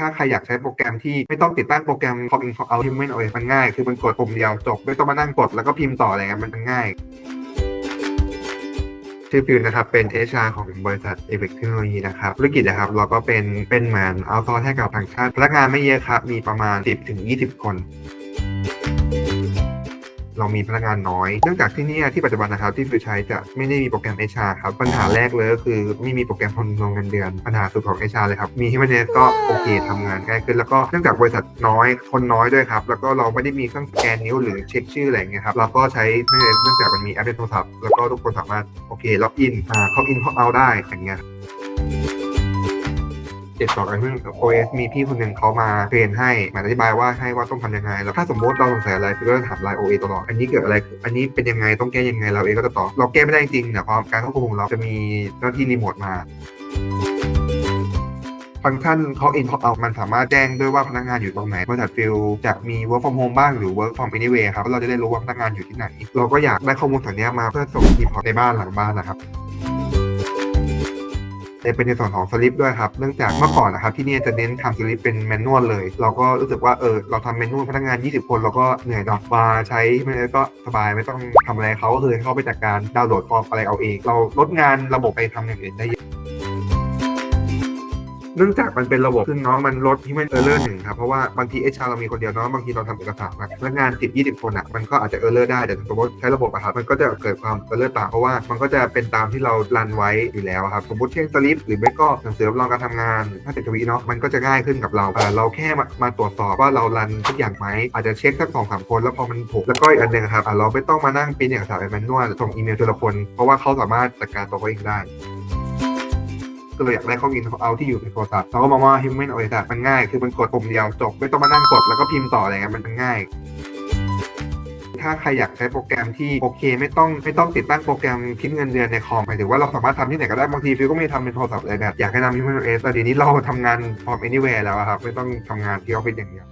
ถ้าใครอยากใช้โปรแกรมที่ไม่ต้องติดตั้งโปรแกรม Pop in Pop out Human OS มันง่าย คือมันกดปุ่มเดียวจบ ไม่ต้องมานั่งกดแล้วก็พิมพ์ต่ออะไรเงี้ยมันมันง่ายชื่อฟิวนะครับเป็น HR ของบริษัทเอเวกเทคโนโลยีนะครับธุรกิจนะครับเราก็เป็นเป็นเหมือนเอาซอร์ให้กับทางชาติพนักงานไม่เยอะครับ มีประมาณ 10ถึง20 คน เรามีพนักงานน้อย เนื่องจากที่นี่ที่ปัจจุบันนะครับที่ฟิวใช้จะไม่ได้มีโปรแกรม HR ครับ ปัญหาแรกเลยก็คือไม่มีโปรแกรมคนลงเงินเดือน ปัญหาสุดของ HR เลยครับ มีที่มันเนก็โอเคทำงานง่ายขึ้น แล้วก็เนื่องจากบริษัทน้อยคนน้อยด้วยครับ แล้วก็เราไม่ได้มีเครื่องสแกนนิ้วหรือเช็คชื่ออะไรเงี้ยครับ เราก็ใช้เนื่องจากมันมีแอปในโทรศัพท์แล้วก็ทุกคนสามารถโอเคล็อกอินเข้าอินเข้าเอาได้อย่างเงี้ย ติดต่อกันเรื่อง OS มีพี่คนหนึ่งเขามาเทรนให้มาอธิบายว่าให้ว่าต้องทำยังไง แล้วถ้าสมมติเราสงสัยอะไรคือก็ถามไลน์ OS ตลอด อันนี้เกิดอะไร อันนี้เป็นยังไงต้องแก้ยังไงเราเองก็จะตอบ เราแก้ไม่ได้จริงเนี่ยความการควบคุมของเราจะมีเจ้าหน้าที่รีโมทมาฟังก์ชัน Call in Call out มันสามารถแจ้งด้วยว่าพนักงานอยู่ตรงไหนบริษัทฟิลจะมี work from home บ้างหรือ work from anywhere ครับเราจะได้รู้ว่าพนักงานอยู่ที่ไหน เราก็อยากได้ข้อมูลส่วนนี้มาเพื่อส่งรีพอร์ตในบ้านหลังบ้านนะครับ จะเป็นในส่วนของสลิปด้วยครับ เนื่องจากเมื่อก่อนนะครับที่นี่จะเน้นทำสลิปเป็นแมนนวลเลย เราก็รู้สึกว่าเออเราทำแมนนวลพนักงาน 20 คนเราก็เหนื่อยเนาะมาใช้ไมันก็สบายไม่ต้องทำอะไรเขาก็คือเข้าไปจัดการดาวน์โหลดฟอร์มอะไรเอาเอง เราลดงานระบบไปทำอย่างอื่นได้เยอะ นื่องจากมันเป็นระบบซึ่งเนาะมันลดที่ไมันเออร์เลอร์หนึ่งครับ เพราะว่าบางทีเอชาเรามีคนเดียวเนาะบางทีเราทำเอกสารนะพนักงาน10 20คนอะมันก็อาจจะเออร์เลอร์ได้แต่สมมติใช้ระบบอะครับมันก็จะเกิดความเออร์เลอร์ต่างเพราะว่ามันก็จะเป็นตามที่เรารันไว้อยู่แล้วครับสมมติเช่นสลิปหรือไม่ก็หนังสือรับรองการทำงานถ้าเสร็จทวีเนาะมันก็จะง่ายขึ้นกับเราเราแค่มามาตรวจสอบว่าเรารันทุกอย่างไหมอาจจะเช็คสักสองสามคนแล้วพอมันถูกแล้วก็อีกอันหนึ่งครับเราไม่ต้องมานั่งปริ้นเอกสารเป็นแมนนวลส่งอีเมลทีละคน เพราะว่าเขาสามารถจัดการตัวเขาเองได้ เลยอยากได้ข้อมูลเอาที่อยู่ในโทรศัพท์เราก็มองว่า Human OS อะมันง่าย คือมันกดปุ่มเดียวจบไม่ต้องมานั่งกดแล้วก็พิมพ์ต่ออะไรเงี้ยมันง่ายถ้าใครอยากใช้โปรแกรมที่โอเค ไม่ต้องไม่ต้องติดตั้งโปรแกรมคิดเงินเดือนในคอมหมายถึงว่าเราสามารถทำที่ไหนก็ได้บางทีฟิวก็ไม่ทำเป็นโทรศัพท์เลยแบบอยากให้ทำ Human OS แต่เดี๋ยวนี้เราทำงาน from anywhere แล้วครับไม่ต้องทำงานที่ออฟฟิศอย่างเดียว